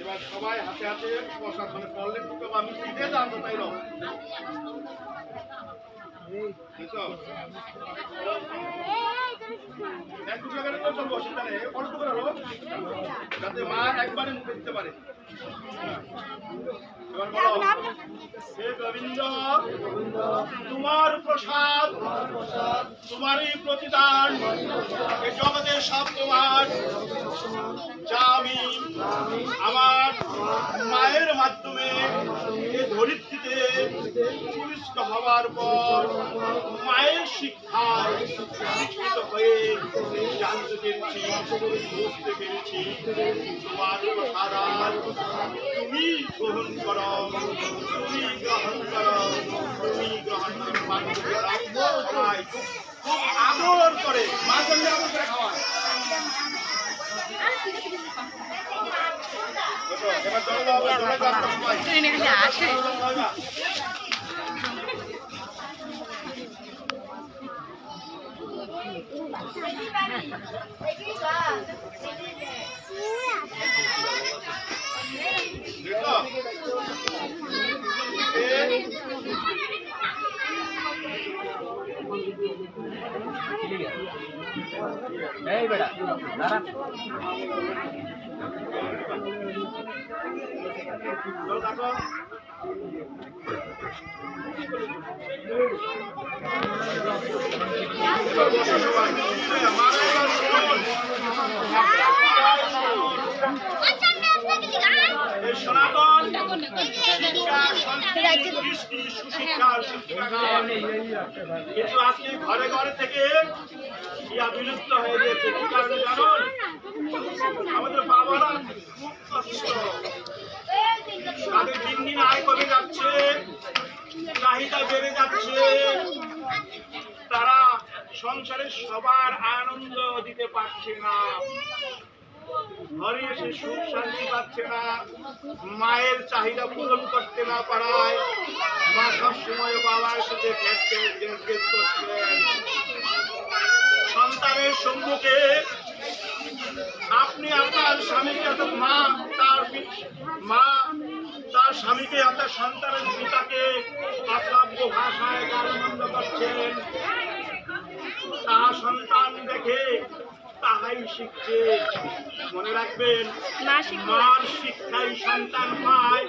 এবার সবাই হাতে হাতে প্রসাদ মানে করলে দুটো বা তাই যাতে মা একবারে মুখে দিতে পারে। এবার বলো। গোবিন্দ তোমার প্রসাদ তোমারই প্রতিদান জগতের সব তোমার। যা আমি পুলিশ হওয়ার পর মায়ের শিক্ষায় শিক্ষিত হয়ে জানতে পেরেছি বুঝতে পেরেছি তোমার প্রসাদ তুমি গ্রহণ করো তুমি গ্রহণ করো তুমি গ্রহণ করো। মানুষ খুব খুব আদর করে মা জন্য আদর করে খাওয়ায়। দেখো, এই বেটা দাঁড়া জল রাখো। সনাতন কিন্তু আজকে ঘরে ঘরে থেকে ইয়া বিলুপ্ত হয়ে গিয়েছে কি কারণে জানো আমাদের বাবারা খুব কষ্ট তাদের দিন দিন আয় কমে যাচ্ছে। চাহিদা বেড়ে যাচ্ছে তারা সংসারে সবার আনন্দ দিতে পারছে না। ঘরে এসে সুখ শান্তি পাচ্ছে না। মায়ের চাহিদা পূরণ করতে না পারায় মা সবসময় বাবার সাথে সন্তানের সম্মুখে আপনি আপনার স্বামীকে অর্থাৎ মা, তার মা, তার স্বামীকে অর্থাৎ সন্তানের পিতাকে অশ্রাব্য ভাষায় গালমন্দ করছেন তাহা সন্তান দেখে তাহাই শিখছে। মনে রাখবেন মার শিক্ষাই সন্তান পায়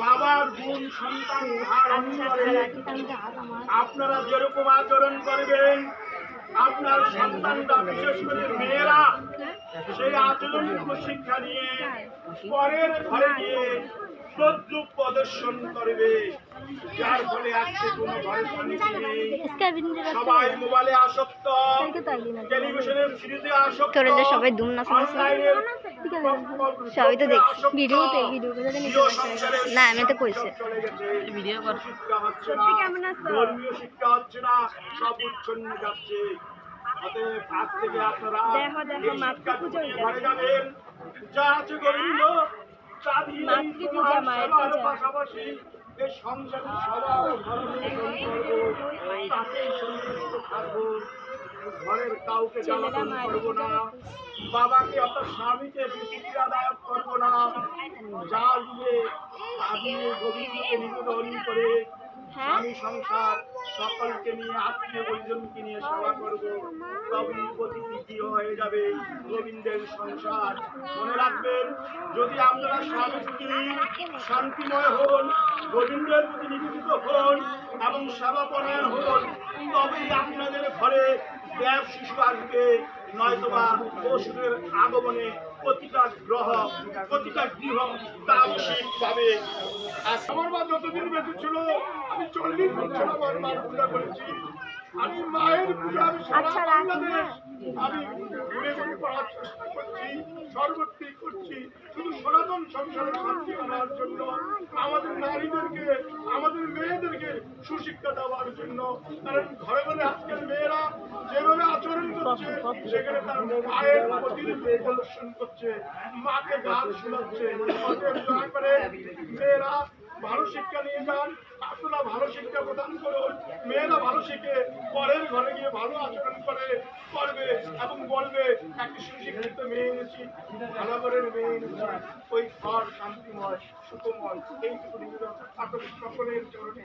বাবার গুণ সন্তান ধারণ করে। আপনারা যেরকম আচরণ করবেন আপনার সন্তানরা বিশেষ করে মেয়েরা সেই আচরণটুকু শিক্ষা নিয়ে পরের ঘরে গিয়ে প্রদর্শন করবে। যার ফলে আজকে কোনো সবাই মোবাইলে আসক্ত। টেলিভিশনের সিরিজে আসক্ত। সবাই দুম না সবাই তো দেখছি। ভিডিওতে ভিডিও না আমি তো কইছে। ভিডিও কর। সত্যি কেমন আছো? ধর্মীয় শিক্ষা হচ্ছে না। সব উচ্ছন্ন যাচ্ছে। অতএব আজ থেকে আপনারা দেখো দেখো মাতৃ পূজা ঘরে যাবেন। যা আছে গোবিন্দ মাতৃ পূজা। মায়ের পাশাপাশি এই সংসারে সবার ধর্মের তাতেই সন্তুষ্ট থাকব ঘরের কাউকে জ্বালাতন করব না। বাবাকে অর্থাৎ স্বামীকে বিক্রিয়াদায়ক করব না। যা দিয়ে গোবিন্দকে নিবেদন করে স্বামী সংসার সকলকে নিয়ে আত্মীয় পরিজনকে নিয়ে সেবা করব। তবেই প্রতিকৃতি হয়ে যাবে গোবিন্দের সংসার? মনে রাখবেন, যদি আপনারা স্বামী শান্তিময় হন, গোবিন্দের প্রতি নিবেদিত হন এবং সেবাপরায়ণ হন, তবেই আপনাদের ঘরে দেব শিশু আসবে। নয়তোবা অসুরের আগমনে প্রতিটা গ্রহ প্রতিটা গৃহ পাবে আর আমার মা যতদিন বেঁচে ছিল আমি চল্লিশ বছর আমার মার পূজা করেছি। আমি মায়ের পূজা আমি সারা আচ্ছা, বাংলাদেশ। আমি ঘুরে ঘুরে চেষ্টা করছি সর্বত্রই করছি। শুধু সনাতন সংসারে শান্তি আনার জন্য আমাদের নারীদেরকে সুশিক্ষা দেওয়ার জন্য। কারণ ঘরে ঘরে আজকের মেয়েরা যেভাবে আচরণ করছে, সেখানে তার মায়ের প্রতিনিধি প্রদর্শন করছে, মাকে গান শোনাচ্ছে। মেয়েরা ভালো শিক্ষা নিয়ে যান, আপনারা ভালো শিক্ষা প্রদান করুন। মেয়েরা ভালো শিখে, পরের ঘরে গিয়ে ভালো আচরণ করে, করবে এবং বলবে, একটি সুশিক্ষিত মেয়ে এনেছি ভালো ঘরের মেয়ে এনেছি। ওই ঘর শান্তিময়, সুখময়। এইটুকু আপনাদের সকলের চরণে